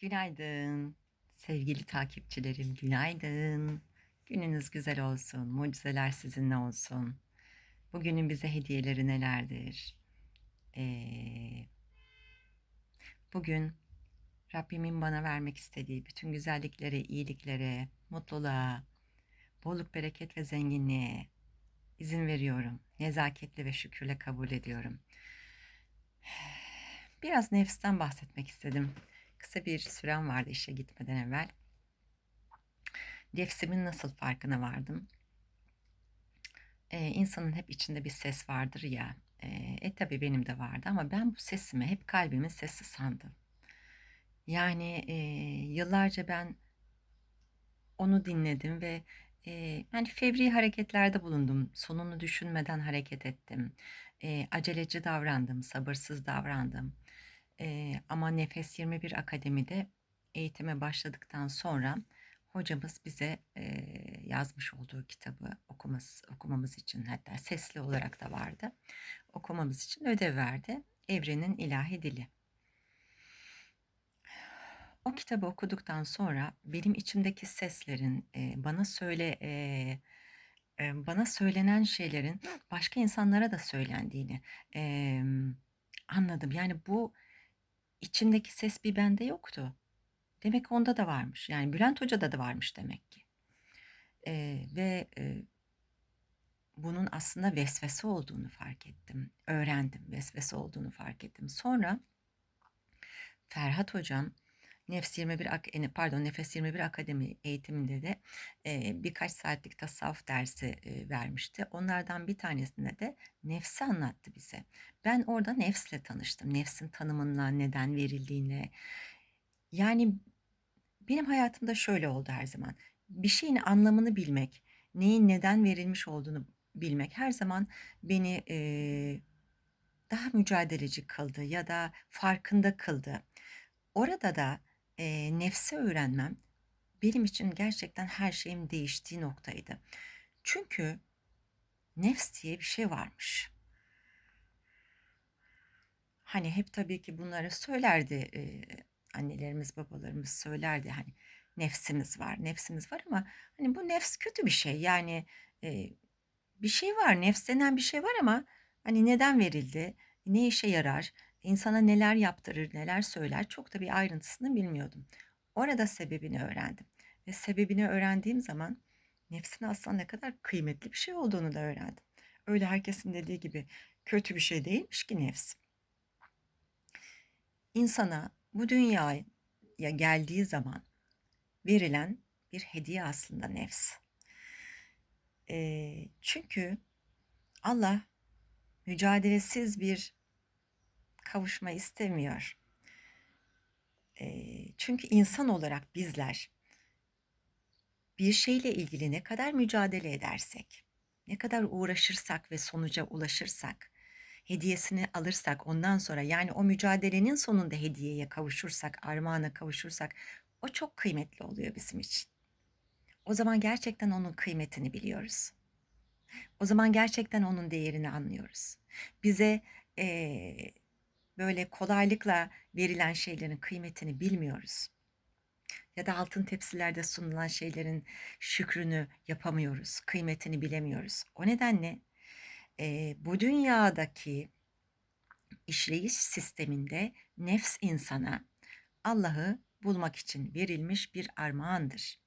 Günaydın. Sevgili takipçilerim, günaydın. Gününüz güzel olsun, mucizeler sizinle olsun. Bugünün bize hediyeleri nelerdir? Eee, bugün Rabbimin bana vermek istediği bütün güzelliklere, iyiliklere, mutluluğa, bolluk, bereket ve zenginliğe izin veriyorum. Nezaketle ve şükürle kabul ediyorum. Biraz nefsten bahsetmek istedim. Kısa bir sürem vardı işe gitmeden evvel. Nefsimin nasıl farkına vardım? Eee, insanın hep içinde bir ses vardır ya. Eee, e tabii benim de vardı ama ben bu sesimi hep kalbimin sesi sandım. Yani, eee, yıllarca ben onu dinledim ve, eee, yani fevri hareketlerde bulundum. Sonunu düşünmeden hareket ettim. Eee, aceleci davrandım, sabırsız davrandım. Ama Nefes 21 Akademi'de eğitime başladıktan sonra hocamız bize, eee, yazmış olduğu kitabı okuması okumamız için hatta sesli olarak da vardı. Okumamız için ödev verdi. Evrenin İlahi Dili. O kitabı okuduktan sonra benim içimdeki seslerin, eee, bana söyle emm, bana söylenen şeylerin başka insanlara da söylendiğini, emm, anladım. Yani bu içimdeki ses bir bende yoktu. Demek onda da varmış. Yani Bülent Hoca'da da varmış demek ki. Eee, ve, eee bunun aslında vesvese olduğunu fark ettim. Öğrendim, vesvese olduğunu fark ettim. Sonra Ferhat Hocam Nefs 21 ak ene pardon Nefes 21 Akademi eğitiminde de, eee, birkaç saatlik tasavvuf dersi, eee, vermişti. Onlardan bir tanesinde de nefsi anlattı bize. Ben orada nefsle tanıştım. Nefsin tanımına, neden verildiğine. Yani benim hayatımda şöyle oldu her zaman. Bir şeyin anlamını bilmek, neyin neden verilmiş olduğunu bilmek her zaman beni, daha mücadeleci kıldı ya da farkında kıldı. Orada da, eee, nefsi öğrenmem benim için gerçekten her şeyin değiştiği noktaydı. Çünkü nefs diye bir şey varmış. Hani hep tabii ki bunları söylerdi, eee, annelerimiz, babalarımız söylerdi hani nefsimiz var, nefsimiz var ama hani bu nefs kötü bir şey. Yani, eee, bir şey var, nefs denen bir şey var ama hani neden verildi, ne işe yarar, insana neler yaptırır, neler söyler çok da bir ayrıntısını bilmiyordum. Orada sebebini öğrendim ve sebebini öğrendiğim zaman nefsin aslında ne kadar kıymetli bir şey olduğunu da öğrendim. Öyle herkesin dediği gibi kötü bir şey değilmiş ki nefs. İnsana bu dünyaya geldiği zaman verilen bir hediye aslında nefs. Eee, çünkü Allah mücadelesiz bir kavuşma istemiyor. Eee, çünkü insan olarak bizler bir şeyle ilgili ne kadar mücadele edersek, ne kadar uğraşırsak ve sonuca ulaşırsak, hediyesini alırsak ondan sonra yani o mücadelenin sonunda hediyeye kavuşursak, armağana kavuşursak o çok kıymetli oluyor bizim için. O zaman gerçekten onun kıymetini biliyoruz. O zaman gerçekten onun değerini anlıyoruz. Bize, eee, böyle kolaylıkla verilen şeylerin kıymetini bilmiyoruz. Ya da altın tepsilerde sunulan şeylerin şükrünü yapamıyoruz, kıymetini bilemiyoruz. O nedenle, eee, bu dünyadaki işleyiş sisteminde nefs insana Allah'ı bulmak için verilmiş bir armağandır.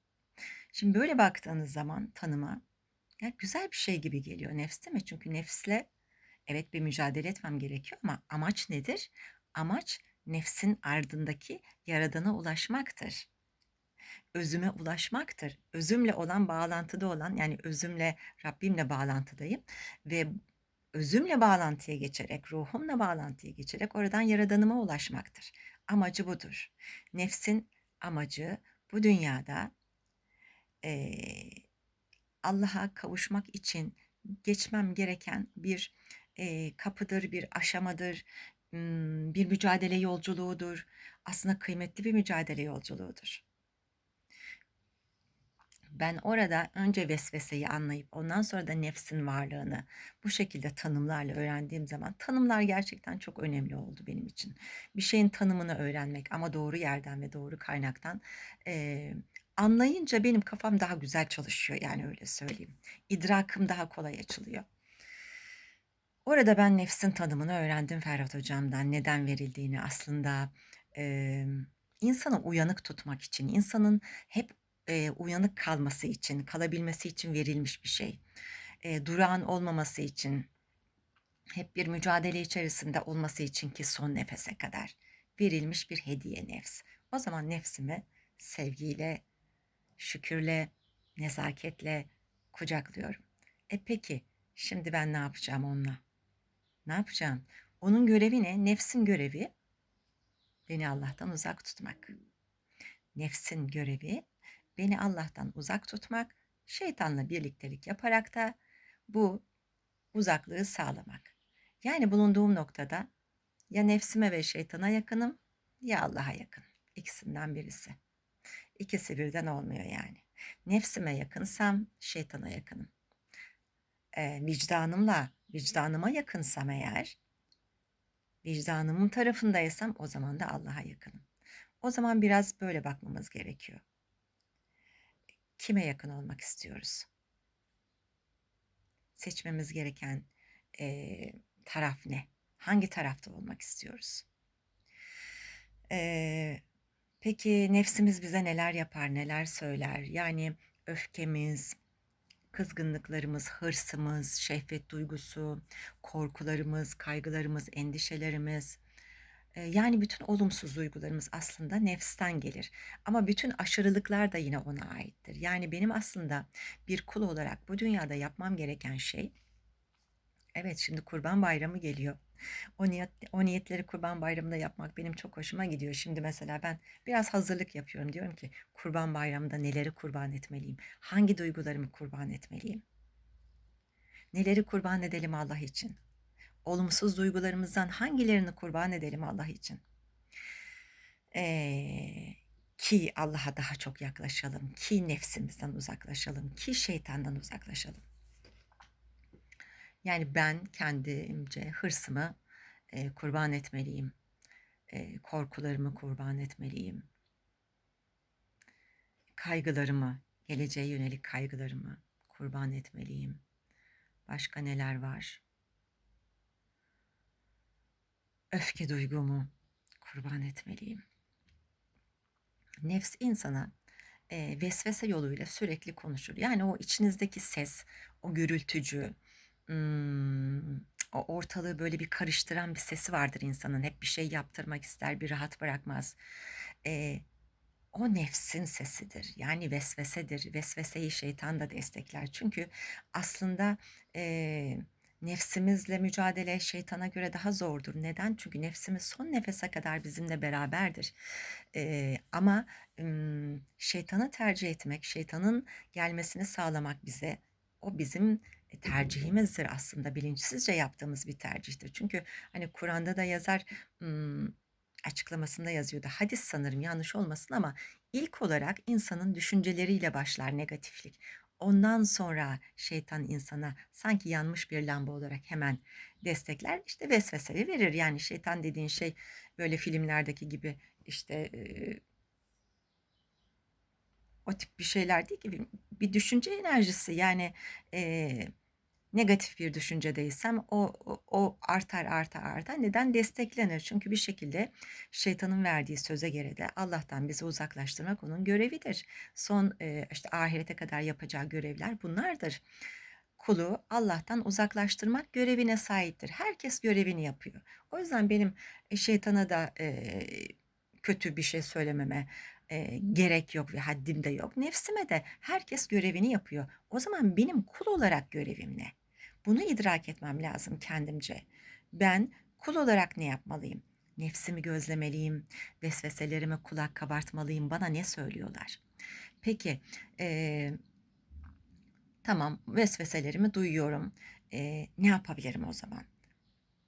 Şimdi böyle baktığınız zaman tanıma, ya güzel bir şey gibi geliyor nefs değil mi? Çünkü nefsle evet bir mücadele etmem gerekiyor ama amaç nedir? Amaç nefsin ardındaki yaradana ulaşmaktır. Özüme ulaşmaktır. Özümle olan bağlantıda olan yani özümle Rabbimle bağlantıdayım ve özümle bağlantıya geçerek, ruhumla bağlantıya geçerek oradan yaradanıma ulaşmaktır. Amacı budur. Nefsin amacı bu dünyada eee, Allah'a kavuşmak için geçmem gereken bir, eee, kapıdır, bir aşamadır, bir mücadele yolculuğudur. Aslında kıymetli bir mücadele yolculuğudur. Ben orada önce vesveseyi anlayıp ondan sonra da nefsin varlığını bu şekilde tanımlarla öğrendiğim zaman tanımlar gerçekten çok önemli oldu benim için. Bir şeyin tanımını öğrenmek ama doğru yerden ve doğru kaynaktan eee, anlayınca benim kafam daha güzel çalışıyor yani öyle söyleyeyim. İdrakım daha kolay açılıyor. Orada ben nefsin tanımını öğrendim Ferhat Hocam'dan. Neden verildiğini aslında, emm, insanı uyanık tutmak için, insanın hep, eee, uyanık kalması için, kalabilmesi için verilmiş bir şey. Eee, durağan olmaması için, hep bir mücadele içerisinde olması için ki son nefese kadar verilmiş bir hediye nefs. O zaman nefsimi sevgiyle, şükürle, nezaketle kucaklıyorum. E, peki, şimdi ben ne yapacağım onunla? Ne yapacağım? Onun görevi ne? Nefsin görevi beni Allah'tan uzak tutmak. Nefsin görevi beni Allah'tan uzak tutmak, şeytanla birliktelik yaparak da bu uzaklığı sağlamak. Yani bulunduğum noktada ya nefsime ve şeytana yakınım ya Allah'a yakın. İkisinden birisi. İkisi birden olmuyor yani. Nefsime yakınsam şeytana yakınım. Eee, vicdanımla vicdanıma yakınsam eğer, vicdanımın tarafındaysam o zaman da Allah'a yakınım. O zaman biraz böyle bakmamız gerekiyor. Kime yakın olmak istiyoruz? Seçmemiz gereken, eee, taraf ne? Hangi tarafta olmak istiyoruz? Eee, peki nefsimiz bize neler yapar, neler söyler? Yani öfkemiz, kızgınlıklarımız, hırsımız, şehvet duygusu, korkularımız, kaygılarımız, endişelerimiz, eee, yani bütün olumsuz duygularımız aslında nefsten gelir. Ama bütün aşırılıklar da yine ona aittir. Yani benim aslında bir kul olarak bu dünyada yapmam gereken şey Evet, şimdi Kurban Bayramı geliyor. O niyet o niyetleri Kurban Bayramı'nda yapmak benim çok hoşuma gidiyor. Şimdi mesela ben biraz hazırlık yapıyorum. Diyorum ki Kurban Bayramı'nda neleri kurban etmeliyim? Hangi duygularımı kurban etmeliyim? Neleri kurban edelim Allah için? Olumsuz duygularımızdan hangilerini kurban edelim Allah için? Eee, ki Allah'a daha çok yaklaşalım, ki nefsimizden uzaklaşalım, ki şeytandan uzaklaşalım. Yani ben kendimce hırsımı, eee, kurban etmeliyim. Eee, korkularımı kurban etmeliyim. Kaygılarımı, geleceğe yönelik kaygılarımı kurban etmeliyim. Başka neler var? Öfke duygumu kurban etmeliyim. Nefs insana, eee, vesvese yoluyla sürekli konuşur. Yani o içinizdeki ses, o gürültücü, o ortalığı böyle bir karıştıran bir sesi vardır insanın. Hep bir şey yaptırmak ister, bir rahat bırakmaz. Eee, o nefsin sesidir. Yani vesvesedir. Vesveseyi şeytan da destekler. Çünkü aslında, eee, nefsimizle mücadele şeytana göre daha zordur. Neden? Çünkü nefsimiz son nefese kadar bizimle beraberdir. Eee, ama, ımm, şeytanı tercih etmek, şeytanın gelmesini sağlamak bize, o bizim, tercihimizdir aslında. Bilinçsizce yaptığımız bir tercihtir. Çünkü, hani, Kur'an'da da yazar, açıklamasında yazıyordu. Hadis sanırım yanlış olmasın ama ilk olarak insanın düşünceleriyle başlar negatiflik. Ondan sonra şeytan insana sanki yanmış bir lamba olarak hemen destekler, işte, vesveseyi verir. Yani şeytan dediğin şey böyle filmlerdeki gibi, işte, o tip bir şeyler değil ki. Bir düşünce enerjisi. Yani, eee, negatif bir düşüncedeysem o o o artar, artar, artar. Neden? Desteklenir. Çünkü bir şekilde şeytanın verdiği söze göre de Allah'tan bizi uzaklaştırmak onun görevidir. Son, eee, işte, ahirete kadar yapacağı görevler bunlardır. Kulu Allah'tan uzaklaştırmak görevine sahiptir. Herkes görevini yapıyor. O yüzden benim, eee, şeytana da, eee, kötü bir şey söylememe, eee, gerek yok ve haddim de yok. Nefsime de herkes görevini yapıyor. O zaman benim kul olarak görevim ne? Bunu idrak etmem lazım kendimce. Ben kul olarak ne yapmalıyım? Nefsimi gözlemeliyim, vesveselerime kulak kabartmalıyım. Bana ne söylüyorlar? Peki, eee, tamam, vesveselerimi duyuyorum. Eee, ne yapabilirim o zaman?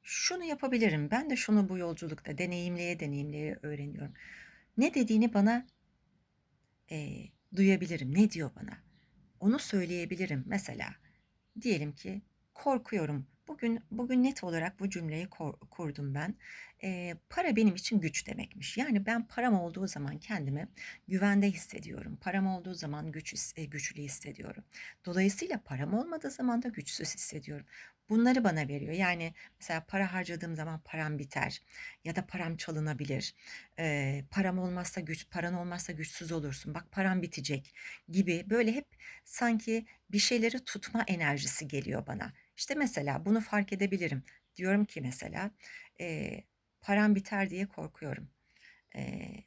Şunu yapabilirim. Ben de şunu bu yolculukta deneyimleye deneyimleye öğreniyorum. Ne dediğini bana, eee, duyabilirim. Ne diyor bana? onu söyleyebilirim. Mesela diyelim ki korkuyorum. Bugün bugün net olarak bu cümleyi kurdum ben. Eee, para benim için güç demekmiş. Yani ben param olduğu zaman kendimi güvende hissediyorum. Param olduğu zaman güç his- güçlü hissediyorum. Dolayısıyla param olmadığı zaman da güçsüz hissediyorum. Bunları bana veriyor. Yani mesela para harcadığım zaman param biter ya da param çalınabilir. Eee, param olmazsa güç, paran olmazsa güçsüz olursun. Bak param bitecek gibi böyle hep sanki bir şeyleri tutma enerjisi geliyor bana. İşte mesela bunu fark edebilirim. Diyorum ki mesela eee, param biter diye korkuyorum. Eee,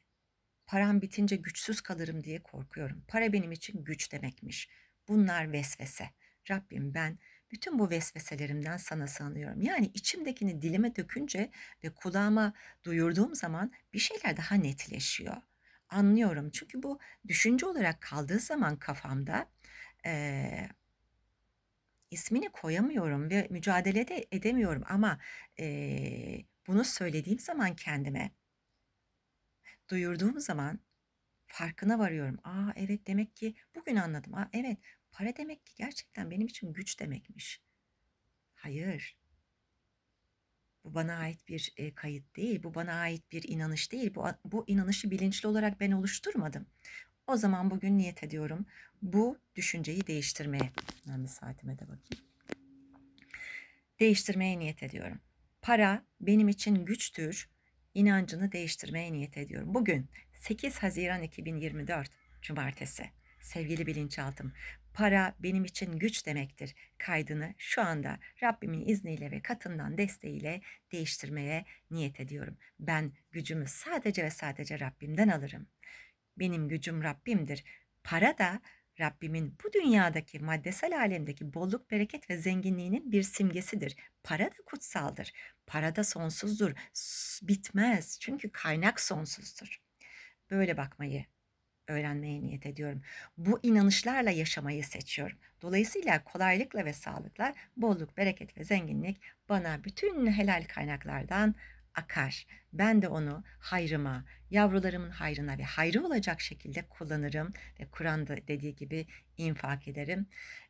param bitince güçsüz kalırım diye korkuyorum. Para benim için güç demekmiş. Bunlar vesvese. Rabbim ben bütün bu vesveselerimden sana sığınıyorum. Yani içimdekini dilime dökünce ve kulağıma duyurduğum zaman bir şeyler daha netleşiyor. Anlıyorum. Çünkü bu düşünce olarak kaldığı zaman kafamda eee, ismini koyamıyorum ve mücadele de edemiyorum ama eee, bunu söylediğim zaman kendime, duyurduğum zaman farkına varıyorum. Aa evet demek ki bugün anladım. Aa evet para demek ki gerçekten benim için güç demekmiş. Hayır. Bu bana ait bir e, kayıt değil, bu bana ait bir inanış değil. Bu bu inanışı bilinçli olarak ben oluşturmadım. O zaman bugün niyet ediyorum bu düşünceyi değiştirmeye. Ben bir saatime de bakayım. Değiştirmeye niyet ediyorum. Para benim için güçtür. İnancını değiştirmeye niyet ediyorum. Bugün 8 Haziran 2024 Cumartesi. Sevgili bilinçaltım, para benim için güç demektir kaydını şu anda Rabbimin izniyle ve katından desteğiyle değiştirmeye niyet ediyorum. Ben gücümü sadece ve sadece Rabbimden alırım. Benim gücüm Rabbimdir. Para da Rabbimin bu dünyadaki maddesel alemdeki bolluk, bereket ve zenginliğinin bir simgesidir. Para da kutsaldır. Para da sonsuzdur. Bitmez. Çünkü kaynak sonsuzdur. Böyle bakmayı öğrenmeye niyet ediyorum. Bu inanışlarla yaşamayı seçiyorum. Dolayısıyla kolaylıkla ve sağlıkla bolluk, bereket ve zenginlik bana bütün helal kaynaklardan akar. Ben de onu hayrıma, yavrularımın hayrına ve hayrı olacak şekilde kullanırım ve Kur'an'da dediği gibi infak ederim.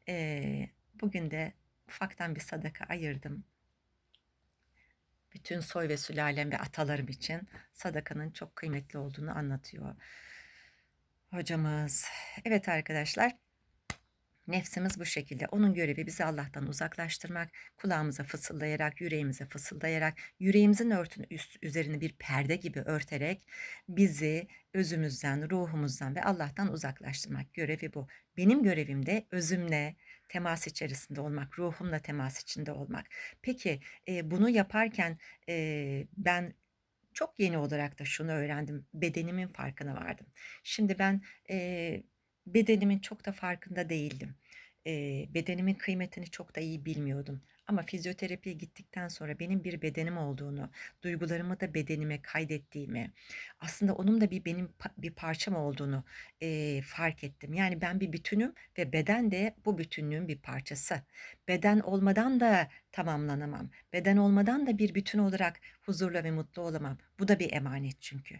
Ee, bugün de ufaktan bir sadaka ayırdım. Bütün soy ve sülalem ve atalarım için sadakanın çok kıymetli olduğunu anlatıyor hocamız. Evet arkadaşlar Nefsimiz bu şekilde. Onun görevi bizi Allah'tan uzaklaştırmak, kulağımıza fısıldayarak, yüreğimize fısıldayarak, yüreğimizin örtün üst, üzerini bir perde gibi örterek bizi özümüzden, ruhumuzdan ve Allah'tan uzaklaştırmak görevi bu. Benim görevim de özümle temas içerisinde olmak, ruhumla temas içinde olmak. Peki e, bunu yaparken e, ben çok yeni olarak da şunu öğrendim. Bedenimin farkına vardım. Şimdi ben e, bedenimin çok da farkında değildim. Eee, bedenimin kıymetini çok da iyi bilmiyordum. Ama fizyoterapiye gittikten sonra benim bir bedenim olduğunu, duygularımı da bedenime kaydettiğimi, aslında onun da bir benim bir parçam olduğunu eee, fark ettim. Yani ben bir bütünüm ve beden de bu bütünlüğün bir parçası. Beden olmadan da tamamlanamam. Beden olmadan da bir bütün olarak huzurla ve mutlu olamam. Bu da bir emanet çünkü.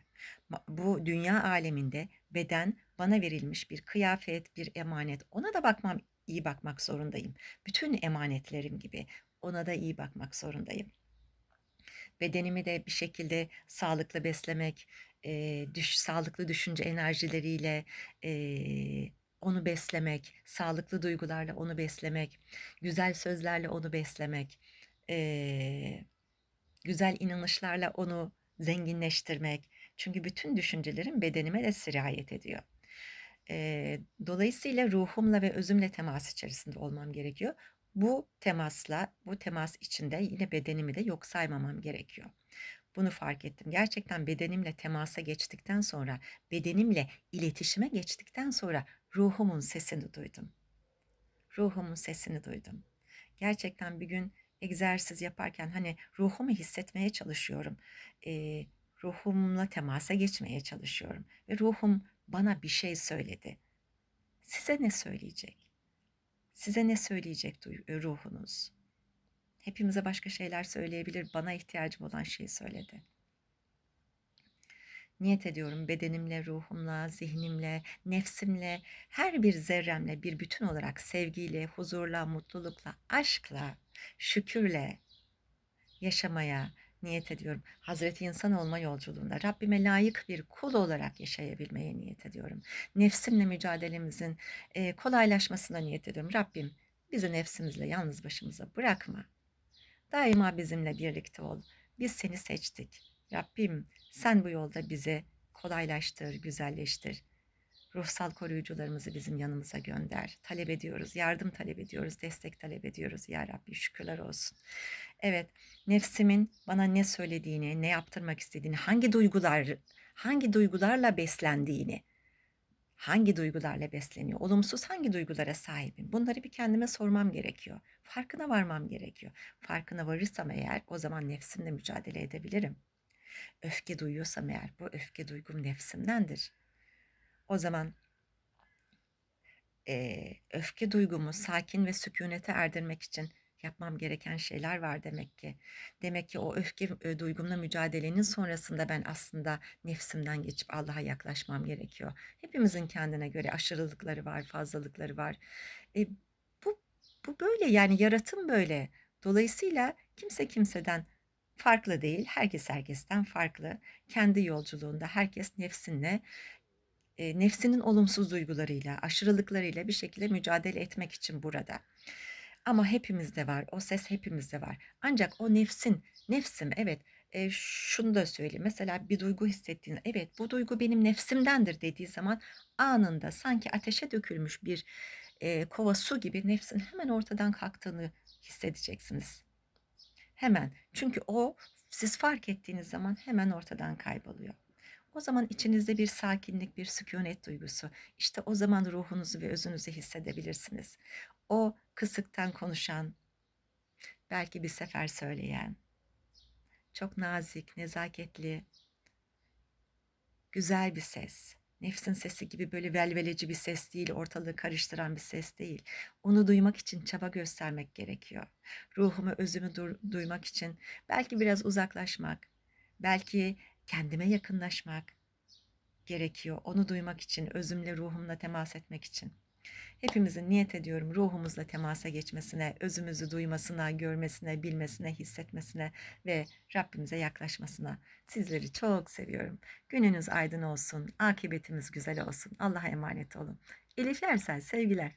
Bu dünya aleminde beden bana verilmiş bir kıyafet, bir emanet. Ona da bakmam iyi bakmak zorundayım. Bütün emanetlerim gibi ona da iyi bakmak zorundayım. Bedenimi de bir şekilde sağlıklı beslemek, eee, düş sağlıklı düşünce enerjileriyle, eee, onu beslemek, sağlıklı duygularla onu beslemek, güzel sözlerle onu beslemek, eee, güzel inanışlarla onu zenginleştirmek. Çünkü bütün düşüncelerim bedenime de sirayet ediyor. Eee, dolayısıyla ruhumla ve özümle temas içerisinde olmam gerekiyor. Bu temasla, bu temas içinde yine bedenimi de yok saymamam gerekiyor. Bunu fark ettim. Gerçekten bedenimle temasa geçtikten sonra, bedenimle iletişime geçtikten sonra ruhumun sesini duydum. Ruhumun sesini duydum. Gerçekten bir gün egzersiz yaparken hani ruhumu hissetmeye çalışıyorum. Eee, ruhumla temasa geçmeye çalışıyorum ve ruhum bana bir şey söyledi. Size ne söyleyecek? Size ne söyleyecek e, ruhunuz? Hepimize başka şeyler söyleyebilir. Bana ihtiyacım olan şeyi söyledi. Niyet ediyorum bedenimle, ruhumla, zihnimle, nefsimle, her bir zerremle bir bütün olarak sevgiyle, huzurla, mutlulukla, aşkla, şükürle yaşamaya niyet ediyorum. Hazreti insan olma yolculuğunda Rabbime layık bir kul olarak yaşayabilmeye niyet ediyorum. Nefsimle mücadelemizin eee, kolaylaşmasına niyet ediyorum. Rabbim bizi nefsimizle yalnız başımıza bırakma. Daima bizimle birlikte ol. Biz seni seçtik. Rabbim sen bu yolda bize kolaylaştır, güzelleştir. Ruhsal koruyucularımızı bizim yanımıza gönder. Talep ediyoruz, yardım talep ediyoruz, destek talep ediyoruz ya Rabbi şükürler olsun. Evet, nefsimin bana ne söylediğini, ne yaptırmak istediğini, hangi duygular hangi duygularla beslendiğini, hangi duygularla besleniyor, olumsuz hangi duygulara sahibim? Bunları bir kendime sormam gerekiyor. Farkına varmam gerekiyor. Farkına varırsam eğer o zaman nefsimle mücadele edebilirim. Öfke duyuyorsam eğer bu öfke duygum nefsimdendir. O zaman eee, öfke duygumu sakin ve sükûnete erdirmek için yapmam gereken şeyler var demek ki. Demek ki o öfke e, duygumla mücadelenin sonrasında ben aslında nefsimden geçip Allah'a yaklaşmam gerekiyor. Hepimizin kendine göre aşırılıkları var, fazlalıkları var. E, bu bu böyle yani yaratım böyle. Dolayısıyla kimse kimseden farklı değil. Herkes herkesten farklı. Kendi yolculuğunda herkes nefsinle Eee, nefsinin olumsuz duygularıyla, aşırılıklarıyla bir şekilde mücadele etmek için burada. Ama hepimizde var, o ses hepimizde var. Ancak o nefsin, nefsim evet, eee, şunu da söyleyeyim, mesela bir duygu hissettiğinde, evet bu duygu benim nefsimdendir dediği zaman anında sanki ateşe dökülmüş bir eee, kova su gibi nefsin hemen ortadan kalktığını hissedeceksiniz. Hemen. Çünkü o siz fark ettiğiniz zaman hemen ortadan kayboluyor. O zaman içinizde bir sakinlik, bir sükûnet duygusu, işte o zaman ruhunuzu ve özünüzü hissedebilirsiniz. O kısıktan konuşan, belki bir sefer söyleyen, çok nazik, nezaketli, güzel bir ses. Nefsin sesi gibi böyle velveleci bir ses değil, ortalığı karıştıran bir ses değil. Onu duymak için çaba göstermek gerekiyor. Ruhumu, özümü duymak için belki biraz uzaklaşmak, belki kendime yakınlaşmak gerekiyor. Onu duymak için, özümle, ruhumla temas etmek için. Hepimizin niyet ediyorum ruhumuzla temasa geçmesine, özümüzü duymasına, görmesine, bilmesine, hissetmesine ve Rabbimize yaklaşmasına. Sizleri çok seviyorum. Gününüz aydın olsun, akıbetimiz güzel olsun. Allah'a emanet olun. Elif Yersel sevgiler.